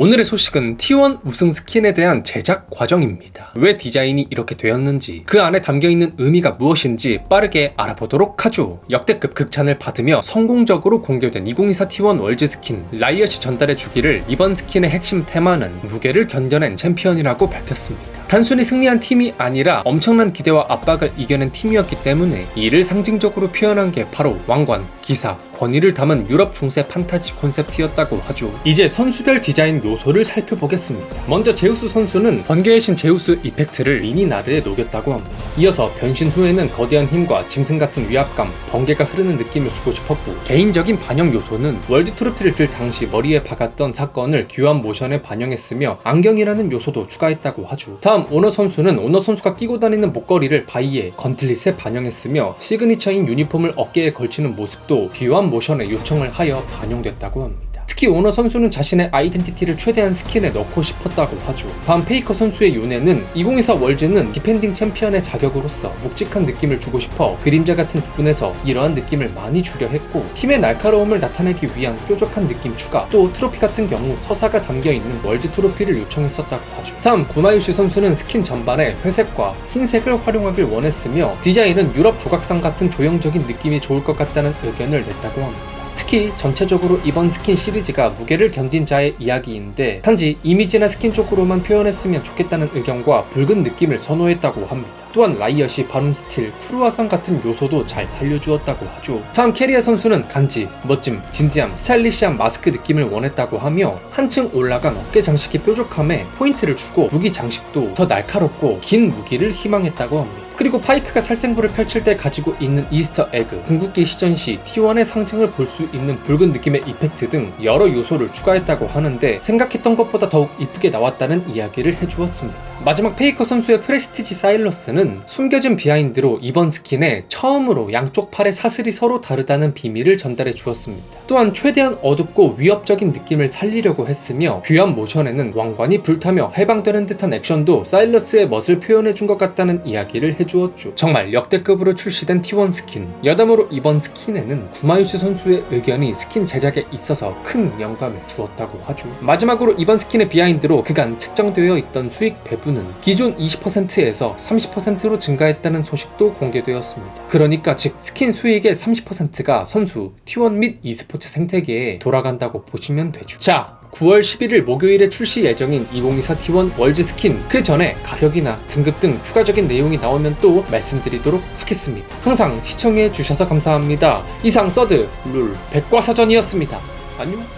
오늘의 소식은 T1 우승 스킨에 대한 제작 과정입니다. 왜 디자인이 이렇게 되었는지, 그 안에 담겨있는 의미가 무엇인지 빠르게 알아보도록 하죠. 역대급 극찬을 받으며 성공적으로 공개된 2024 T1 월즈 스킨, 라이엇이 전달해 주기를 이번 스킨의 핵심 테마는 무게를 견뎌낸 챔피언이라고 밝혔습니다. 단순히 승리한 팀이 아니라 엄청난 기대와 압박을 이겨낸 팀이었기 때문에 이를 상징적으로 표현한 게 바로 왕관, 기사, 권위를 담은 유럽 중세 판타지 콘셉트였다고 하죠. 이제 선수별 디자인 요소를 살펴보겠습니다. 먼저 제우스 선수는 번개의 신 제우스 이펙트를 미니 나르에 녹였다고 합니다. 이어서 변신 후에는 거대한 힘과 짐승 같은 위압감, 번개가 흐르는 느낌을 주고 싶었고 개인적인 반영 요소는 월드 트로피를 들 당시 머리에 박았던 사건을 교환 모션에 반영했으며 안경이라는 요소도 추가했다고 하죠. 다음 오너 선수는 오너 선수가 끼고 다니는 목걸이를 바이에 건틀릿에 반영했으며 시그니처인 유니폼을 어깨에 걸치는 모습도 귀환 모션에 요청을 하여 반영됐다고 합니다. 특히 오너 선수는 자신의 아이덴티티를 최대한 스킨에 넣고 싶었다고 하죠. 다음 페이커 선수의 요네는 2024 월즈는 디펜딩 챔피언의 자격으로서 묵직한 느낌을 주고 싶어 그림자 같은 부분에서 이러한 느낌을 많이 주려 했고 팀의 날카로움을 나타내기 위한 뾰족한 느낌 추가 또 트로피 같은 경우 서사가 담겨있는 월즈 트로피를 요청했었다고 하죠. 다음 구마유시 선수는 스킨 전반에 회색과 흰색을 활용하길 원했으며 디자인은 유럽 조각상 같은 조형적인 느낌이 좋을 것 같다는 의견을 냈다고 합니다. 특히 전체적으로 이번 스킨 시리즈가 무게를 견딘 자의 이야기인데 단지 이미지나 스킨 쪽으로만 표현했으면 좋겠다는 의견과 붉은 느낌을 선호했다고 합니다. 또한 라이엇이 바룬 스틸, 크루아상 같은 요소도 잘 살려주었다고 하죠. 다음 캐리어 선수는 간지, 멋짐, 진지함, 스타일리시한 마스크 느낌을 원했다고 하며 한층 올라간 어깨 장식의 뾰족함에 포인트를 주고 무기 장식도 더 날카롭고 긴 무기를 희망했다고 합니다. 그리고 파이크가 살생부를 펼칠 때 가지고 있는 이스터 에그, 궁극기 시전 시 T1의 상징을 볼 수 있는 붉은 느낌의 이펙트 등 여러 요소를 추가했다고 하는데 생각했던 것보다 더욱 이쁘게 나왔다는 이야기를 해주었습니다. 마지막 페이커 선수의 프레스티지 사일러스는 숨겨진 비하인드로 이번 스킨에 처음으로 양쪽 팔의 사슬이 서로 다르다는 비밀을 전달해 주었습니다. 또한 최대한 어둡고 위협적인 느낌을 살리려고 했으며 귀한 모션에는 왕관이 불타며 해방되는 듯한 액션도 사일러스의 멋을 표현해 준 것 같다는 이야기를 해주었죠. 정말 역대급으로 출시된 T1 스킨. 여담으로 이번 스킨에는 구마유시 선수의 의견이 스킨 제작에 있어서 큰 영감을 주었다고 하죠. 마지막으로 이번 스킨의 비하인드로 그간 책정되어 있던 수익 배분 은 기존 20%에서 30%로 증가했다는 소식도 공개되었습니다. 그러니까 즉 스킨 수익의 30%가 선수, T1 및 e스포츠 생태계에 돌아간다고 보시면 되죠. 자, 9월 11일 목요일에 출시 예정인 2024 T1 월즈 스킨 그 전에 가격이나 등급 등 추가적인 내용이 나오면 또 말씀드리도록 하겠습니다. 항상 시청해 주셔서 감사합니다. 이상 서드 룰 백과사전이었습니다. 안녕.